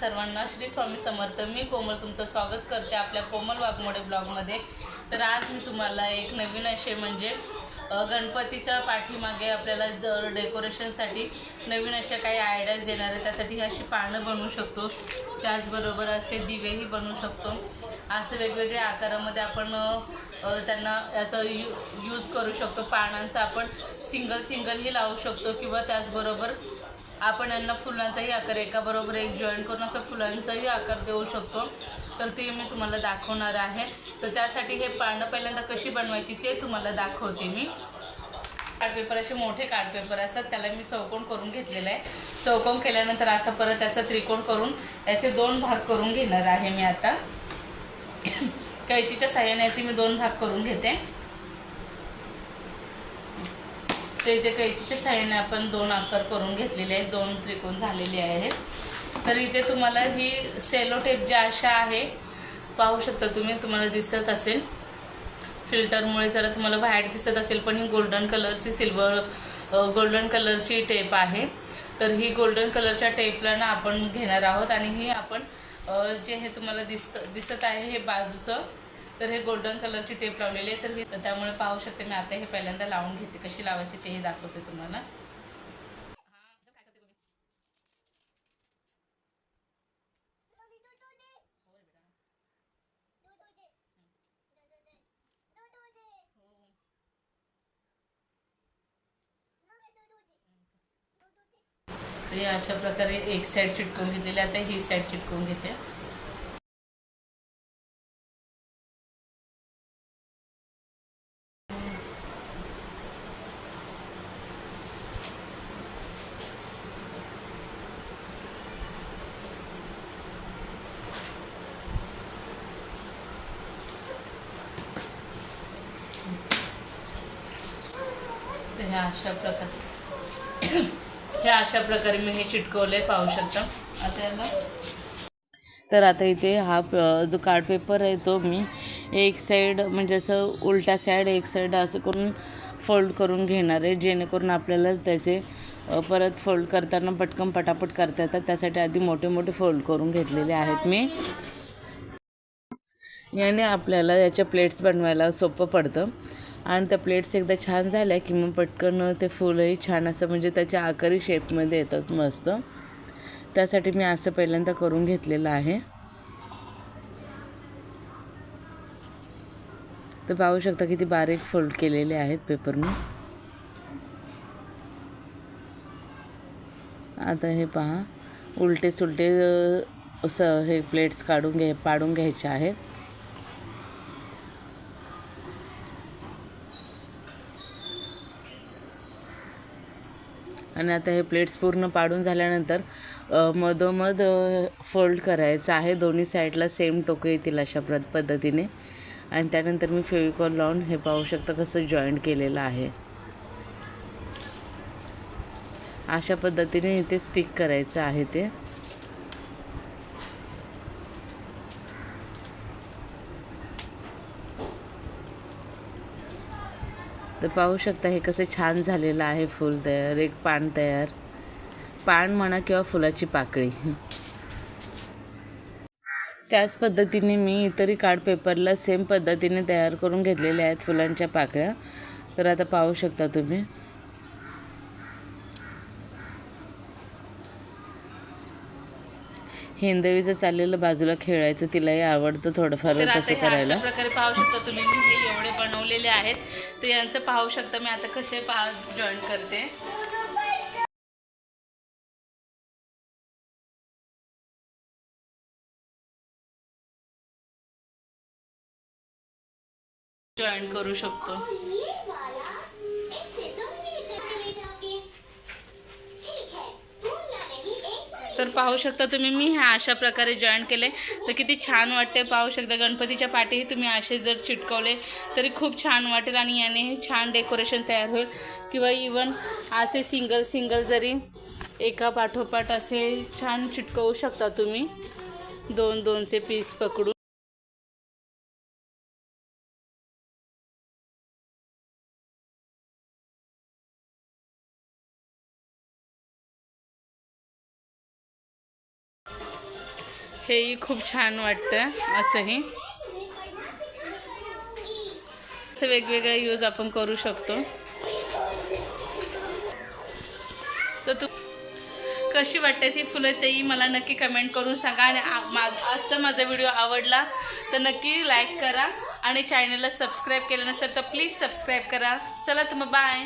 सर्वांना श्री स्वामी समर्थ. मी कोमल तुमचं स्वागत करते आपल्या कोमल वाघमोडे ब्लॉगमध्ये. तर आज मी तुम्हाला एक नवीन असे म्हणजे गणपतीच्या पाठीमागे आपल्याला जर डेकोरेशनसाठी नवीन अशा काही आयडियाज देणार आहे. त्यासाठी ही अशी पानं बनवू शकतो. त्याचबरोबर असे दिवेही बनवू शकतो. असं वेगवेगळ्या आकारामध्ये आपण त्यांना याचा यू यूज करू शकतो. पानांचा आपण सिंगल सिंगलही लावू शकतो किंवा त्याचबरोबर आपण यांना फुलांचाही आकार एका बरोबर एक जॉईन करून असं फुलांचाही आकार देऊ शकतो. तर ते मी तुम्हाला दाखवणार आहे. तर त्यासाठी हे पानं पहिल्यांदा कशी बनवायची ते तुम्हाला दाखवते मी. कार्ड पेपर असे मोठे कार्ड पेपर असतात. त्याला मी चौकोन करून घेतलेला आहे. चौकोन केल्यानंतर असा परत त्याचा त्रिकोण करून याचे दोन भाग करून घेणार आहे मी आता. कैचीच्या साह्याने याचे मी दोन भाग करून घेते. तर इथे कैचीच्या साईडने आपण दोन आकार करून घेतलेले आहेत दोन त्रिकोण झालेले आहेत. तर इथे तुम्हाला ही सेलो टेप ज्या अशा आहे पाहू शकता तुम्ही तुम्हाला दिसत असेल. फिल्टरमुळे जरा तुम्हाला व्हाईट दिसत असेल पण ही गोल्डन कलरची सिल्वर गोल्डन कलरची टेप आहे. तर ही गोल्डन कलरच्या टेपला ना आपण घेणार आहोत आणि ही आपण जे हे तुम्हाला दिसत दिसत आहे हे बाजूचं तर हे गोल्डन कलरची टेप लावलेली आहे. तर हे त्यामुळे पाहू शकते मी आता हे पहिल्यांदा लावून घेते. कशी लावायची तेही दाखवते तुम्हाला. अशा प्रकारे एक साईड चिटकवून घेतलेली आता ही साईड चिटकून घेते. ह्या अशा प्रकारे ह्या अशा प्रकारे मी हे चिटकवले पाहू शकता. आता याला तर आता इथे हा जो कार्ड पेपर आहे तो मी एक साईड म्हणजे असं उलटा साईड एक साईड असं करून फोल्ड करून घेणार आहे जेणेकरून आपल्याला त्याचे परत फोल्ड करताना पटकन पटापट करता येतात. त्यासाठी आधी मोठे मोठे फोल्ड करून घेतलेले आहेत मी. याने आपल्याला याच्या प्लेट्स बनवायला सोपं पडतं. आणि त्या प्लेट्स एकदा छान झाल्या की मग पटकन ते फुलंही छान असं म्हणजे त्याच्या आकारी शेपमध्ये येतात मस्त. त्यासाठी मी असं पहिल्यांदा करून घेतलेलं आहे. तर पाहू शकता किती बारीक फोल्ड केलेले आहेत पेपरने आता हे पहा उलटे सुलटे असं हे प्लेट्स काढून घे पाडून घ्यायचे आहेत. आणि आता हे प्लेट्स पूर्ण पाडून झाल्यानंतर मधोमध फोल्ड करायचं आहे. दोन्ही साईडला सेम टोकं येतील अशा प्र पद्धतीने. आणि त्यानंतर मी फेविकॉल लावून हे पाहू शकता कसं जॉईंट केलेलं आहे. अशा पद्धतीने इथे स्टिक करायचं आहे ते. तर पाहू शकता हे कसं छान झालेलं आहे फूल तयार एक पान तयार. पान म्हणा किंवा फुलाची पाकळी. त्याच पद्धतीने मी इतरही कार्ड पेपरला सेम पद्धतीने तयार करून घेतलेल्या आहेत फुलांच्या पाकळ्या. तर आता पाहू शकता तुम्ही. हिंदवीचं चाललेलं बाजूला खेळायचं तिलाही आवडतं थोडंफार तसं करायला. प्रकारे पाहू शकता तुम्ही मी हे एवढे बनवलेले आहेत. तर यांचं पाहू शकता मी आता कसे पहा जॉईन करते. जॉईन करू शकतो. तर पाहू शकता तुम्ही मी ह्या अशा प्रकारे जॉईन केले. तर किती छान वाटते पाहू शकता. गणपतीच्या पाठीही तुम्ही असे जर चिटकवले तरी खूप छान वाटेल आणि याने हे छान डेकोरेशन तयार होईल. किंवा इवन असे सिंगल सिंगल जरी एका पाठोपाठ असे छान चिटकवू शकता तुम्ही. दोन दोनचे पीस पकडून. हेही खूप छान वाटतं असंही. असं वेगवेगळे यूज आपण करू शकतो. तर तू कशी वाटते ती फुलं तेही मला नक्की कमेंट करून सांगा आणि आ- आजचा माझा व्हिडिओ आवडला तर नक्की लाईक करा आणि चॅनलला सबस्क्राईब केलं नसेल तर प्लीज सबस्क्राईब करा. चला तर मग बाय